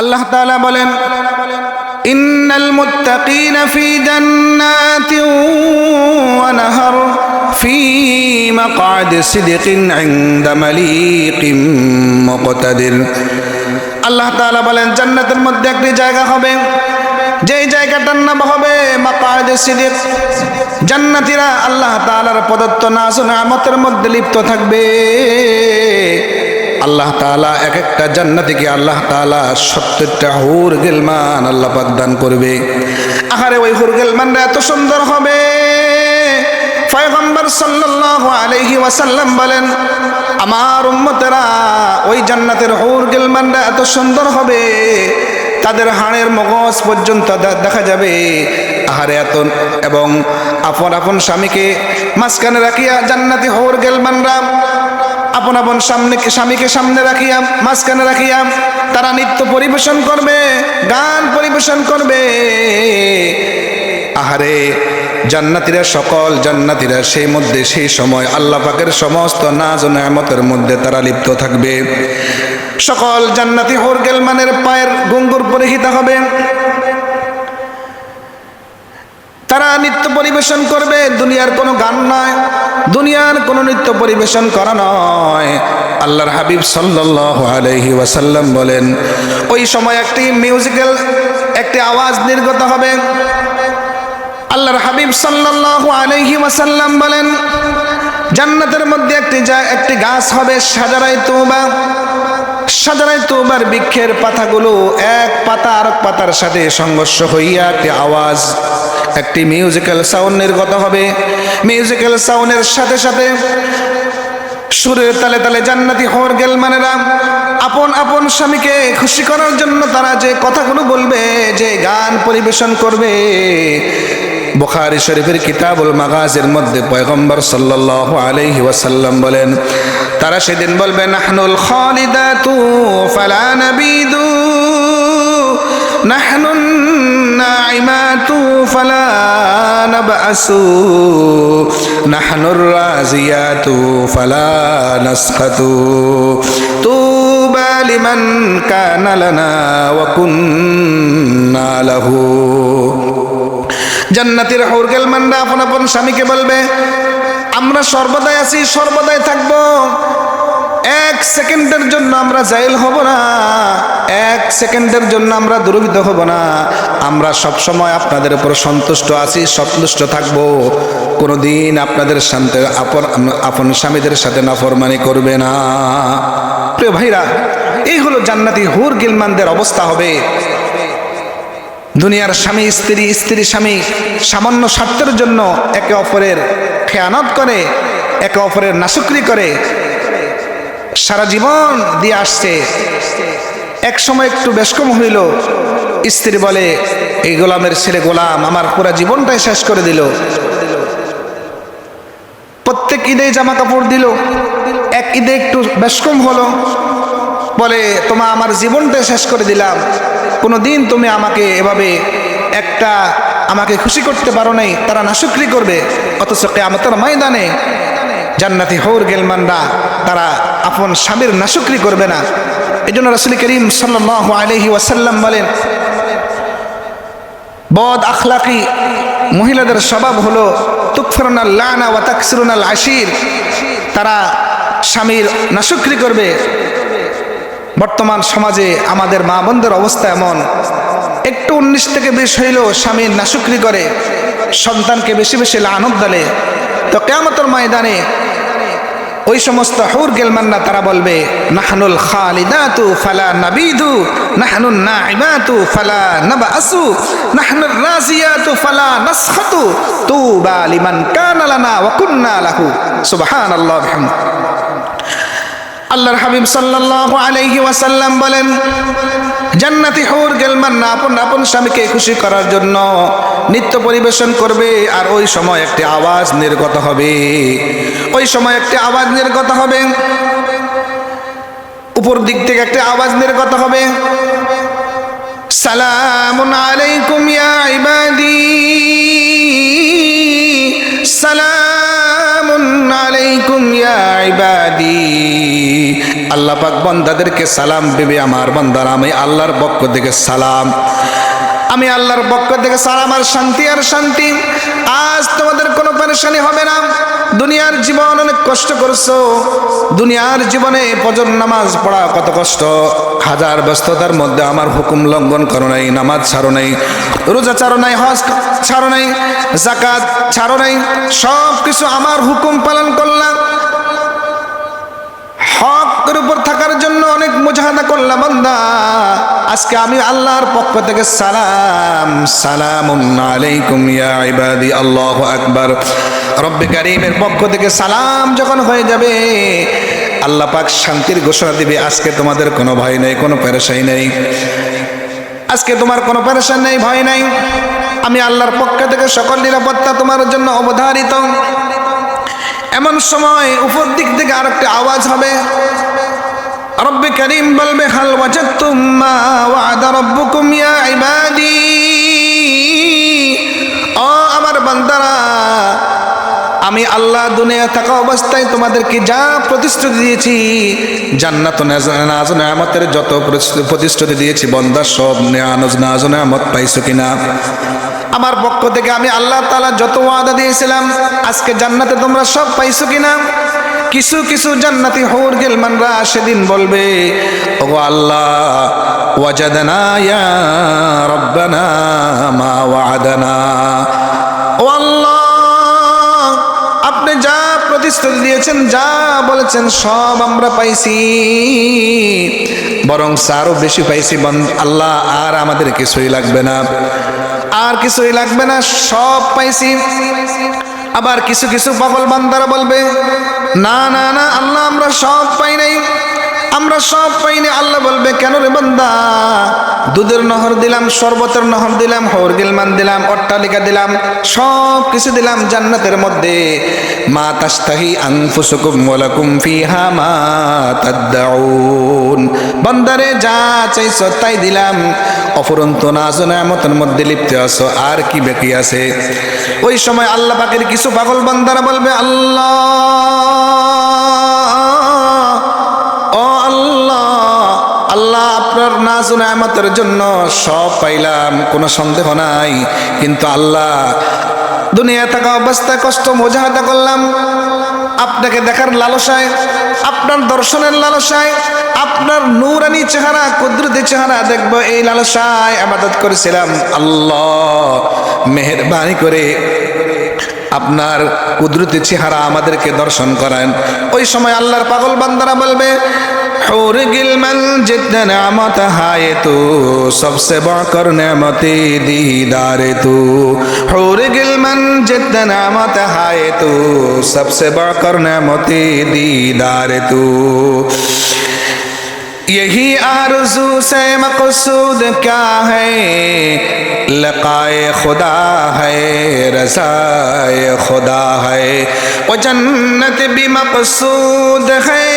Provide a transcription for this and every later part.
আল্লাহ তাআলা বলেন, ইন্নাল মুত্তাকিনা ফি জান্নাতিন ওয়া নাহার ফি মাকআদি সিদকিন ইনদা মালিকিন মুকতাদির। আল্লাহ তাআলা বলেন, জান্নাতের মধ্যে একটি জায়গা হবে, যেই জায়গাটার নাম হবে মাকায়দে সিদিক। জান্নাতীরা আল্লাহ তাআলার প্রদত্ত নাজ নিয়ামতের মধ্যে লিপ্ত থাকবে। আল্লাহ তাআলা এক একটা জান্নাতিকে আল্লাহ তাআলা সত্তরটা হুর গেলমান আল্লাহ পাক করবে। আহারে ওই হুর গিলমানরা এত সুন্দর হবে। পয়গম্বর সাল্লাল্লাহু আলাইহি ওয়াসাল্লাম বলেন, আমার উম্মতেরা ওই জান্নাতের হুর গিলমানরা এত সুন্দর হবে। তাদের হাড়ের মগজ পর্যন্ত দেখা যাবে। আহারে এত, এবং আপন আপন স্বামীকে মাঝখানে রাখিয়া জান্নাতি হোর গেলমানরা আপন আপন সামনে স্বামীকে সামনে রাখিয়া, মাঝখানে রাখিয়া তারা নৃত্য পরিবেশন করবে, গান পরিবেশন করবে। আহারে, জান্নাতিরা সকল জান্নাতিরা সেই মধ্যে, সেই সময় আল্লাহ পাকের সমস্ত নাজ ও নেয়ামতের মধ্যে তারা লিপ্ত থাকবে। সকল জান্নাতি হোরগেল মানের পায়ের গুঙ্গুর পরিহিত হবে। তারা নৃত্য পরিবেশন করবে, দুনিয়ার কোনো গান নয়, দুনিয়ার কোনো নৃত্য পরিবেশন করা নয়। আল্লাহর হাবিব সাল্লাল্লাহু আলাইহি ওয়াসাল্লাম বলেন, ওই সময় একটি মিউজিক্যাল একটি আওয়াজ নির্গত হবে। আল্লাহর হাবিব সাল্লাল্লাহু আলাইহি ওয়াসাল্লাম বলেন, জান্নাতের মধ্যে একটি যা- একটি গাছ হবে, সাজারাই তুবা। সাজারাই তুবার বৃক্ষের পাতাগুলো এক পাতা আর পাতার সাথে সংঘর্ষ হইয়া একটি আওয়াজ একটি মিউজিক্যাল সাউন্ড নির্গত হবে। মিউজিক্যাল সাউন্ডের সাথে সাথে সুরের তালে তালে জান্নাতি হর গেল মানেরা। আপন আপন স্বামীকে খুশি করার জন্য তারা যে কথাগুলো বলবে, যে গান পরিবেশন করবে। বুখারী শরীফের কিতাবুল মাগাজের মধ্যে পয়গম্বর সাল্লাল্লাহু আলাইহি ওয়াসাল্লাম বলেন, তারা সেদিন বলবে, নাহনুল খালিদাতু ফালা নাবিদু। নাহনুন الناعمات فلا نبأس نحن الرازيات فلا نسخط طوبى لمن كان لنا وكنا له জান্নাতের হরগেল মান্ডা আপন আপন স্বামীকে বলবে আমরা সর্বদাই আছি সর্বদাই থাকবো এক সেকেন্ডের জন্য আমরা জাইল হব না। এক সেকেন্ডের জন্য আমরা দুর্বিত হব না। আমরা সব সময় আপনাদের উপর সন্তুষ্ট আছি, সন্তুষ্ট থাকব। কোনোদিন আপনাদের সাথে আপন আপন স্বামীদের সাথে নাফরমানি করবে না। প্রিয় ভাইরা, এই হলো জান্নাতি হুর গিলমানদের অবস্থা হবে। দুনিয়ার স্বামী, স্ত্রী স্ত্রী স্বামী সামান্য স্বার্থের জন্য একে অপরের খেয়ানত করে, একে অপরের নাশুকরি করে সারা জীবন দিয়ে আসছে। এক সময় একটু বেশকম হইল। স্ত্রী বলে, এই গোলামের ছেলে গোলাম আমার পুরা জীবনটাই শেষ করে দিল। প্রত্যেক ঈদে জামা কাপড় দিল। এক ঈদে একটু বেশকম হলো। বলে, তোমা আমার জীবনটাই শেষ করে দিলাম। কোনো দিন তুমি আমাকে এভাবে একটা আমাকে খুশি করতে পারো নাই, তারা নাশুকরি করবে। অথচ কে কেয়ামতের ময়দানে জান্নাতি হৌর গেলমানরা, তারা আপন স্বামীর নাশুকরি করবে না। এই জন্য রসুল করিম সাল্লাহ আলহি ওয়াসাল্লাম বলেন, বদ আখলাকি মহিলাদের স্বভাব হলো তুকফরনাল আশির তারা স্বামীর নাশুকরি করবে। বর্তমান সমাজে আমাদের মা বোনদের অবস্থা এমন, একটু উনিশ থেকে বিশ হইলেও স্বামীর নাশুকরি করে, সন্তানকে বেশি বেশি লানত দালে তো কেমতর ময়দানে ওই সমস্ত হুর গেলমান্না তারা বলবে, নাহনুল খালিদাতু ফালা নাবিদু, নাহনুন নাইমাতু ফালা নাবাসু, নাহনুর রাজিয়াতু ফালা নাসখাতু, তুবা লিমান কানা লানা ওয়া কুন্না লাহু। সুবহানাল্লাহ বিহামদ। আল্লাহর হাবিব সাল্লাল্লাহু আলাইহি ওয়াসাল্লাম বলেন জান্নাতি হুর, গেলমান না, আপন আপন স্বামীকে খুশি করার জন্য নৃত্য পরিবেশন করবে, আর ওই সময় একটি আওয়াজ নির্গত হবে। ওই সময় একটি আওয়াজ নির্গত হবে। উপর দিক থেকে একটি আওয়াজ নির্গত হবে। সালামুন আলাইকুম ইয়া সালামুন আলাইকুম ইয়া ইবাদি। আল্লাহ পাক বন্দাদেরকে সালাম দেবে, আমার বন্দার, আমি আল্লাহর পক্ষ থেকে সালাম। আমি আল্লাহর পক্ষ থেকে সালাম আর শান্তি আর শান্তি। আজ তোমাদের কোনো পরেশানি হবে না। দুনিয়ার জীবন অনেক কষ্ট করছ। দুনিয়ার জীবনে ফজর নামাজ পড়া কত কষ্ট। হাজার ব্যস্ততার মধ্যে আমার হুকুম লঙ্ঘন করো নাই, নামাজ ছাড়ো নাই, রোজা ছাড়ো নাই, হজ ছাড়ো নাই জাকাত ছাড়ো নাই সব কিছু আমার হুকুম পালন করলাম। হকের উপর থাকার জন্য অনেক মুজাহাদা করলাম, বান্দা। আজকে আমি আল্লাহর পক্ষ থেকে সালাম সালাম আলাইকুম ইয়া ইবাদি আল্লাহু আকবার। রব্বে কারীমের পক্ষ থেকে সালাম যখন হয়ে যাবে, আল্লাহ পাক শান্তির ঘোষণা দিবে, আজকে তোমাদের কোনো ভয় নেই, কোনো পেরেশাই নেই। আজকে তোমার কোনো পেরেশান নেই, ভয় নাই। আমি আল্লাহর পক্ষ থেকে সকল নিরাপত্তা তোমার জন্য অবধারিত। এমন সময় উপর দিক থেকে আর একটা আওয়াজ হবে। রব্বে করিম বলবে, হাল ওয়াজাদতুম মা ওয়াদা রব্বুকুম ইয়া ইবাদি। ও আমার বান্দারা আমি আল্লাহ দুনিয়া থাকা অবস্থায় তোমাদেরকে যা প্রতিশ্রুতি দিয়েছি, জান্নাত নাজ যত প্রতিশ্রুতি দিয়েছি, বন্দা সব নাজ পাইছো কিনা? আমার পক্ষ থেকে আমি আল্লাহ তালা যত ওয়াদা দিয়েছিলাম, আজকে জান্নাতে তোমরা সব পাইছো কিনা? কিছু কিছু জান্নাতি হৌর গেলমানরা সেদিন বলবে ও আল্লাহ, ওয়াজাদানা রব্বানা মা ওয়াদানা। ও আল্লাহ প্রতিশ্রুতি দিয়েছেন, যা বলেছেন সব আমরা পাইছি। বরং আরও বেশি পাইছি আল্লাহ আর আমাদের কিছুই লাগবে না। আর কিছুই লাগবে না, সব পাইছি। আবার কিছু কিছু পাগল বান্দারা বলবে, না না না, আল্লাহ আমরা সব পাই নাই। আমরা সব পাইনি, আল্লাহ বলবে, কেন রে বান্দা? দুধের নহর দিলাম, শরবতের নহর দিলাম, হর গিলমান দিলাম, অট্টালিকা দিলাম, সব কিছু দিলাম জান্নাতের মধ্যে। মা তাস্তাহি আনফুসুকুম ওয়ালাকুম ফিহা মা তাদদাউন। বান্দারে যা চাইছো তাই দিলাম। অফুরন্ত নাজ নেয়ামতের মধ্যে লিপ্ত আছো, আর কি বাকি আছে? ওই সময় আল্লাহ পাকের কিছু পাগল বান্দারা বলবে, আল্লাহ আপনার নাজ নেয়ামতের জন্য সব পাইলাম, কোনো সন্দেহ নাই। কিন্তু আল্লাহ দুনিয়া থাকা অবস্থায় কষ্ট মোজাহাদা করলাম। আপনাকে দেখার লালসায়, আপনার দর্শনের লালসায়, আপনার নূরানি চেহারা, কুদরতি চেহারা দেখব এই লালসায় আবাদত করেছিলাম। আল্লাহ মেহরবানি করে আপনার কুদরতি চেহারা আমাদেরকে দর্শন করেন। ওই সময় আল্লাহর পাগল বান্দারা বলবে حور گل من جتنا نعمت ہے تو، سب سے بڑھ کر نعمت دیدار تو۔ حور گل من جتنا نعمت ہے تو، سب سے بڑھ کر نعمت دیدار تو۔ یہی آرزو سے مقصود کیا ہے؟ لقائے خدا ہے، رضائے خدا ہے۔ وہ جنت بھی مقصود ہے۔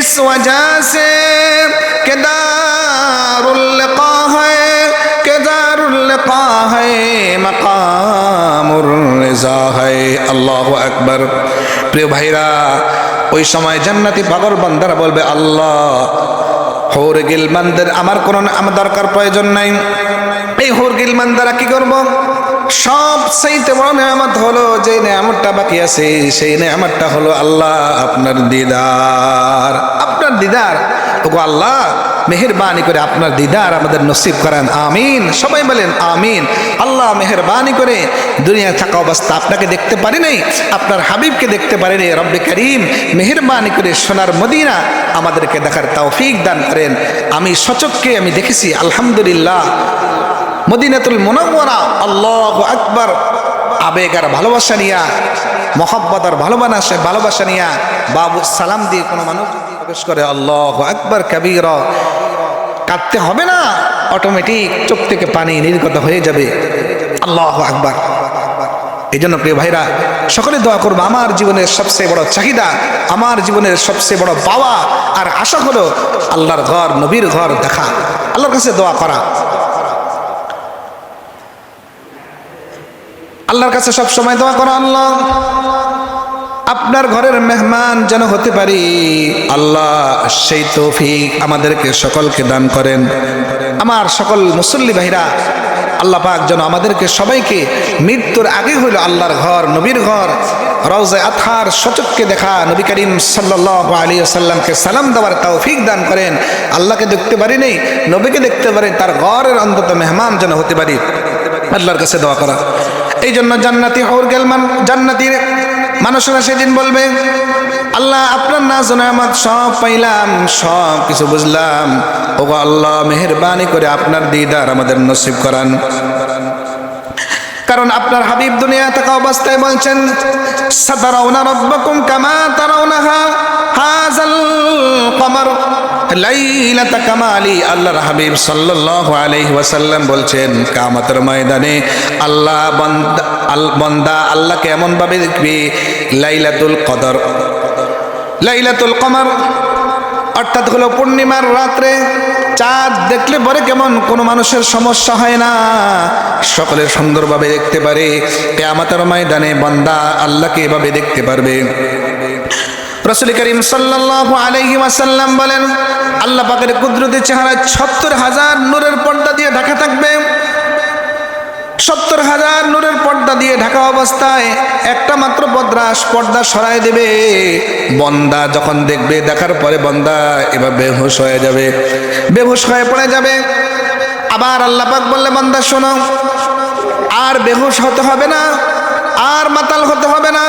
इस वजह से कि दारुल्लका है, कि दारुल्लका है मकाम রেজা হয় আল্লাহ আকবর প্রিয় ভাইরা ওই সময় জান্নাতি পাগল বান্দারা বলবে, আল্লাহ হোর গিল গিলমানদের আমার কোনো আমার দরকার প্রয়োজন নাই। এই হোর গিল বান্দারা কি করব? সব সেইতে বড় নেয়ামত হলো যে নেয়ামতটা বাকি আছে, সেই নেয়ামতটা হলো আল্লাহ আপনার দিদার। আপনার দিদার। ওগো আল্লাহ, মেহরবানি করে আপনার দিদার আমাদের নসিব করেন। আমিন। সবাই বলেন আমিন। আল্লাহ মেহরবানি করে দুনিয়ায় থাকা অবস্থা আপনাকে দেখতে পারি নাই, আপনার হাবিবকে দেখতে পারি নাই, রব্বে করিম মেহরবানি করে সোনার মদিনা আমাদেরকে দেখার তৌফিক দান করেন। আমি সচককে আমি দেখেছি, আলহামদুলিল্লাহ। মদিনাতুল মোনাওয়ারা, আল্লাহ আকবার। আবেগ আর ভালোবাসা নিয়া মহব্বত আর ভালোবাসা ভালোবাসা নিয়া বাবু সালাম দিয়ে কোনো মানুষ প্রবেশ করে, আল্লাহ আকবার কবির। কাঁদতে হবে না অটোমেটিক চোখ থেকে পানি নির্গত হয়ে যাবে। আল্লাহ আকবার। এই জন্য প্রিয় ভাইরা, সকলে দোয়া করব, আমার জীবনের সবচেয়ে বড় চাহিদা, আমার জীবনের সবচেয়ে বড় পাওয়া আর আশা হলো আল্লাহর ঘর, নবীর ঘর দেখা। আল্লাহর কাছে দোয়া করা। আল্লাহর কাছে সব সময় দোয়া করো, আল্লাহ, আপনার ঘরের মেহমান যেন হতে পারি। আল্লাহ, সেই তৌফিক আমাদেরকে সকলকে দান করেন। আমার সকল মুসল্লি ভাইরা, আল্লাহ পাক যেন আমাদেরকে সবাইকে মৃত্যুর আগে হইল আল্লাহর ঘর, নবীর ঘর, রওজে আথার সচককে দেখা, নবী করিম সাল্লাহ আলী সাল্লামকে সালাম দেওয়ার তৌফিক দান করেন। আল্লাহকে দেখতে পারি নেই, নবীকে দেখতে পারি, তার ঘরের অন্তত মেহমান যেন হতে পারি। আল্লাহর কাছে দোয়া করা। এই জন্য জান্নাতি হর গেল জান্নাতির মানুষেরা সেদিন বলবে, আল্লাহ আপনার না জনামাত সব পাইলাম, সব কিছু বুঝলাম। ও আল্লাহ, মেহরবানি করে আপনার দিদার আমাদের নসিব করান। কারণ আপনার হাবিব দুনিয়া থাকা অবস্থায় বলছেন, সাতারাউনা রব্বাকুম কামা তারাউনাহা হাজাল কমর। লাইলাতা কামালি আল্লাহর হাবিব সাল্লাল্লাহু আলাইহি ওয়াসাল্লাম বলছেন, কিয়ামতের ময়দানে আল্লাহ বান্দা, আল, বান্দা আল্লাহকে এমন ভাবে দেখবে, লাইলাতুল কদর। লাইলাতুল কমর, অর্থাৎ হলো পূর্ণিমার রাত্রে চাঁদ দেখলে পরে কেমন কোনো মানুষের সমস্যা হয় না। সকলে সুন্দরভাবে দেখতে পারে, কেয়ামতের ময়দানে বান্দা আল্লাহকে এভাবে দেখতে পারবে। রসুল করিম সাল্লাল্লাহু আলাইহি বলেন, আল্লাহ পাকের কুদরতি চেহারা সত্তর হাজার নূরের পর্দা দিয়ে ঢাকা থাকবে। সত্তর হাজার নূরের পর্দা দিয়ে ঢাকা অবস্থায় একটা মাত্র পদ্রাস পর্দা সরাই দেবে। বন্দা যখন দেখবে, দেখার পরে বন্দা এবার বেহুশ হয়ে যাবে, বেহুশ হয়ে পড়ে যাবে। আবার আল্লাহ পাক বললে, বন্দা শোনো, আর বেহুশ হতে হবে না, আর মাতাল হতে হবে না।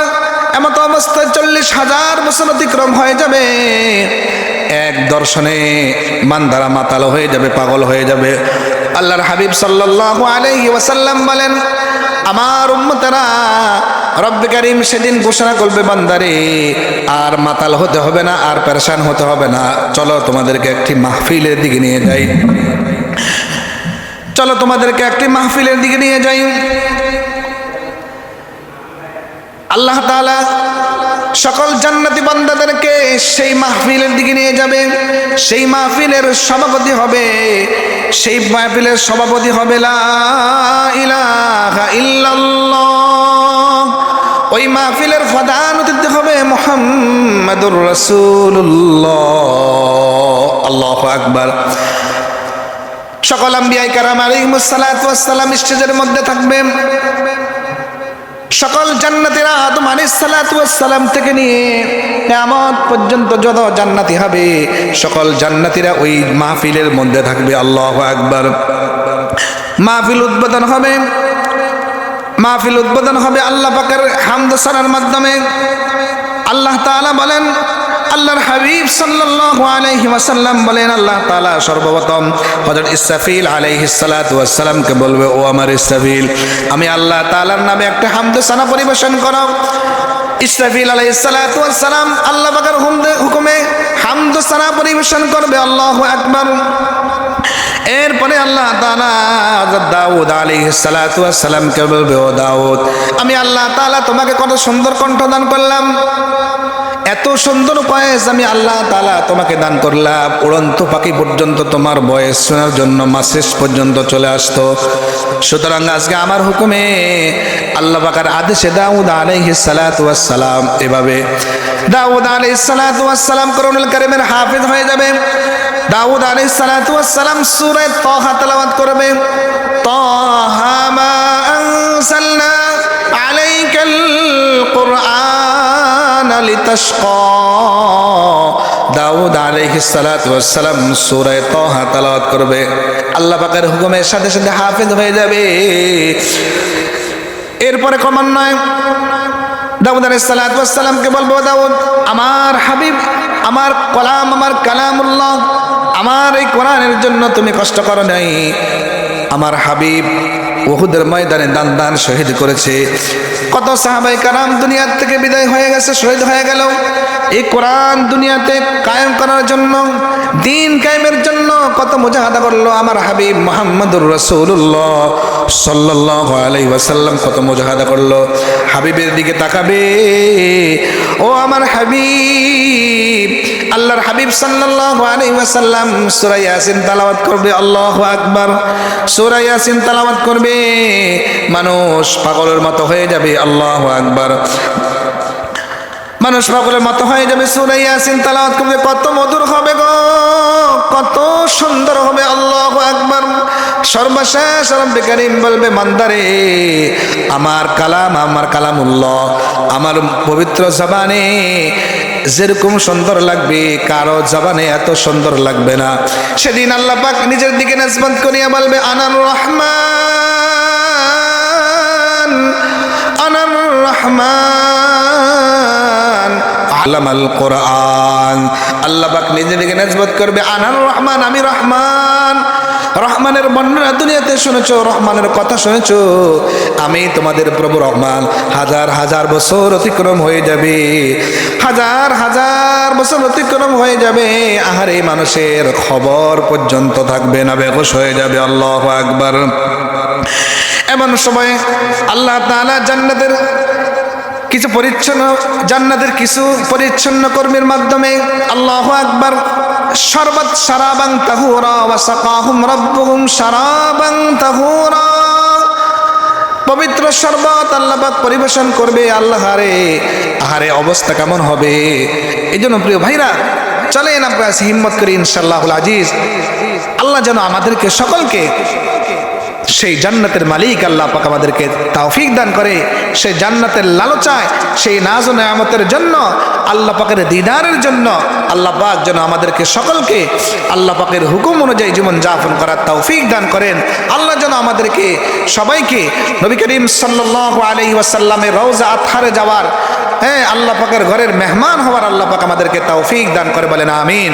এমত অবস্থায় চল্লিশ হাজার বছর অতিক্রম হয়ে যাবে। এক দর্শনে মান্দারা মাতাল হয়ে যাবে, পাগল হয়ে যাবে। আল্লাহর হাবিব সাল্লাল্লাহু আলাইহি ওয়াসাল্লাম বলেন, আমার উম্মতেরা রব্বে করিম সেদিন ঘোষণা করবে বান্দারে, আর মাতাল হতে হবে না, আর পেরেশান হতে হবে না। চলো তোমাদেরকে একটি মাহফিলের দিকে নিয়ে যাই। চলো তোমাদেরকে একটি মাহফিলের দিকে নিয়ে যাই। আল্লাহ তাআলা সকল জান্নাতি বান্দাদেরকে সেই মাহফিলের দিকে নিয়ে যাবে। সেই মাহফিলের সভাপতি হবে। সেই মাহফিলের সভাপতি হবে ওই মাহফিলের প্রধান অতিথি হবে মোহাম্মদুর রাসূলুল্লাহ। আল্লাহু আকবার। সকল আম্বিয়াই কারাম আলাইহিমুস সালাতু ওয়াস সালাম স্টেজের মধ্যে থাকবেন। সকল জান্নাতিরা আদম সালাম থেকে নিয়ে এমন পর্যন্ত যত জান্নাতি হবে, সকল জান্নাতিরা ওই মাহফিলের মধ্যে থাকবে। আল্লাহ একবার মাহফিল উদ্বোধন হবে। মাহফিল উদ্বোধন হবে আল্লাহ পাকের হামদসানার মাধ্যমে। আল্লাহ তাআলা বলেন আল্লাহর হাবিব সাল্লাল্লাহু আলাইহি ওয়াসাল্লাম বলেন, আল্লাহ তাআলা সর্বপ্রথম হযরত ইসরাফিল আলাইহিস সালাতু ওয়াস সালামকে বলবে, ও আমার ইসরাফিল, আমি আল্লাহ তাআলার নামে একটা হামদ সানা পরিবেশন করো ইসরাফিল আলাইহিস সালাতু ওয়াস সালাম আল্লাহ পাকের হুকুমে হামদ সানা পরিবেশন করবে, আল্লাহু আকবার। এরপরে আল্লাহ তাআলা দাউদ আলাইহিস সালাতু ওয়াস সালামকে বলবে, ও দাউদ, আমি আল্লাহ তাআলা তোমাকে কত সুন্দর কণ্ঠ দান করলাম। এত সুন্দর বয়স আমি আল্লাহ তালা তোমাকে দান করলাম। উড়ন্ত পাখি পর্যন্ত তোমার বয়স শোনার জন্য মাসেস পর্যন্ত চলে আসতো। সুতরাং আজকে আমার হুকুমে আল্লাহ পাকার আদেশে দাউদ আলাইহিস সালাম এভাবে। দাউদ আলাইহিস সালাম করুনুল কারিমের হাফিজ হয়ে যাবে। দাউদ আলাইহিস সালাম সূরা তাহা তেলাওয়াত করবে। তাহা মা আনসালনা এরপরে ক্রমান্বয়ে দাউদ আলাইহিস সালাতু বলব, দাউদ, আমার হাবিব, আমার কলাম, আমার কালামুল্লাহ, আমার এই কোরআনের জন্য তুমি কষ্ট করো নাই। আমার হাবিব ওহুদের ময়দানে দান দান শহীদ করেছে। কত সাহাবাই কারাম দুনিয়ার থেকে বিদায় হয়ে গেছে, শহীদ হয়ে গেল। এই কোরআন দুনিয়াতে কায়েম করার জন্য, দিন কায়েমের জন্য কত মুজাহাদা করল আমার হাবিব মোহাম্মদুর রসুল্লাহ সাল্লাহ আলাই ওয়াসাল্লাম, কত মুজাহাদা করল। হাবিবের দিকে তাকাবে, ও আমার হাবিব আল্লাহর হাবিব সাল্লাল্লাহু আলাইহি ওয়াসাল্লাম সূরা ইয়াসিন তেলাওয়াত করবে, আল্লাহু আকবার। সূরা ইয়াসিন তেলাওয়াত করবে, মানুষ পাগলের মতো হয়ে যাবে, আল্লাহু আকবার। মানুষ পাগলের মতো হয়ে যাবে সুরাই ইয়াসিন তালাওয়াত করবে, কত মধুর হবে গো, কত সুন্দর হবে, আল্লাহ আকবার। সর্বশেষ রব্বে করিম বলবে মান্দারে আমার কালাম আমার কালামুল্লাহ, আমার পবিত্র জবানে যেরকম সুন্দর লাগবে, কারও জবানে এত সুন্দর লাগবে না। সেদিন আল্লাহ পাক নিজের দিকে নাজবত করিয়া বলবে, আনার রহমান আনার রহমান আল্লামাল কোরআন। আল্লাহ পাক নিজে দিকে নাজবত করবে, আনার রহমান, আমি রহমান। রহমানের বর্ণনা দুনিয়াতে শুনেছো, রহমানের কথা শুনেছো। আমি তোমাদের প্রভু রহমান, হাজার হাজার বছর অতিক্রম হয়ে যাবে। হাজার হাজার বছর অতিক্রম হয়ে যাবে। আহারে মানুষের খবর পর্যন্ত থাকবে না বেকস হয়ে যাবে, আল্লাহ আকবার। এমন সময় আল্লাহ তাআলা জান্নাতের কিছু পরিচ্ছন্ন, জান্নাতের কিছু পরিচ্ছন্ন কর্মীর মাধ্যমে আল্লাহ আকবার শরবত সারাবাং তাহুরা ওয়া সাকাহুম রাব্বুহুম সারাবাং তাহুরা। পবিত্র শরবত আল্লাপাক পরিবেশন করবে, আল্লাহ রে আহারে অবস্থা কেমন হবে? এই জন্য প্রিয় ভাইরা, চলেন আমরা হিম্মত করি ইনশাল্লাহুল আজিজ। আল্লাহ যেন আমাদেরকে সকলকে সেই জান্নাতের মালিক আল্লাহ পাক আমাদেরকে তৌফিক দান করে, সেই জান্নাতের লালচায় সেই নাজ নেয়ামতের জন্য, আল্লাহ পাকের দিদারের জন্য, আল্লাহ পাক যেন আমাদেরকে সকলকে আল্লাহ পাকের হুকুম অনুযায়ী জীবন যাপন করার তৌফিক দান করেন। আল্লাহ যেন আমাদেরকে সবাইকে নবী করিম সাল্লাল্লাহু আলাইহি ওয়াসাল্লামের রওজা আতহারে যাওয়ার হ্যাঁ আল্লাহ পাকের ঘরের মেহমান হওয়ার আল্লাহ পাক আমাদেরকে তৌফিক দান করে বলেন, আমিন।